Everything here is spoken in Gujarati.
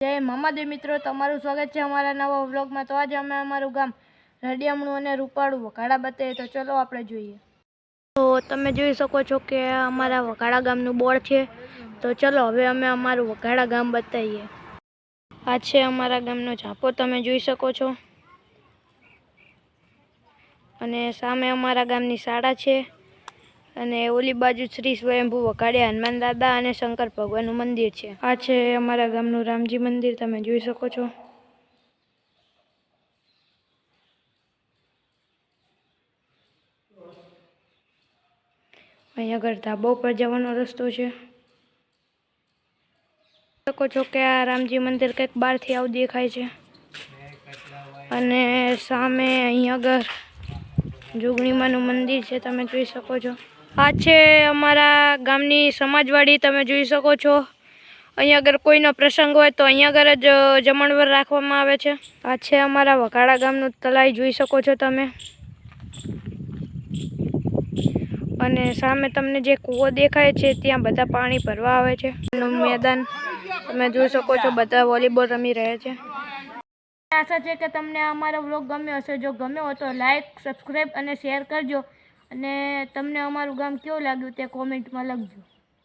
જય મામાદેવ મિત્રો, તમારું સ્વાગત છે અમારા નવા વ્લોગમાં. તો આજે અમે અમારું ગામ રડિયામણું અને રૂપાળું વઘાડા બતાવીએ. તો ચલો આપણે જોઈએ. તો તમે જોઈ શકો છો કે અમારા વઘાડા ગામનું બોર્ડ છે. તો ચલો હવે અમે અમારું વઘાડા ગામ બતાવીએ. આ છે અમારા ગામનો ઝાપો, તમે જોઈ શકો છો. અને સામે અમારા ગામની શાળા છે. અને ઓલી બાજુ શ્રી સ્વયંભૂ વઘાડિયા, હનુમાન દાદા અને શંકર ભગવાનનું મંદિર છે. આ છે અમારા ગામનું રામજી મંદિર, તમે જોઈ શકો છો. અહીંયા આગળ ધાબો પર જવાનો રસ્તો છે. શકો છો કે આ રામજી મંદિર કંઈક બહારથી આવું દેખાય છે. અને સામે અહીંયા આગળ જોગણીમાનું મંદિર છે, તમે જોઈ શકો છો. આ છે અમારા ગામની સમાજવાડી, તમે જોઈ શકો છો. અહીંયા આગળ કોઈનો પ્રસંગ હોય તો અહીંયા આગળ જ જમણવાર રાખવામાં આવે છે. આ છે અમારા વઘાડા ગામનું તલાઈ, જોઈ શકો છો તમે. અને સામે તમને જે કૂવો દેખાય છે, ત્યાં બધા પાણી ભરવા આવે છે. મેદાન, તમે જોઈ શકો છો, બધા વોલીબોલ રમી રહ્યા છે. આશા છે કે તમને અમારો વ્લોગ ગમ્યો હશે. જો ગમ્યો હોય તો લાઈક, સબસ્ક્રાઈબ અને શેર કરજો. અને તમને અમારું ગામ કેવું લાગ્યું તે કોમેન્ટમાં લખજો.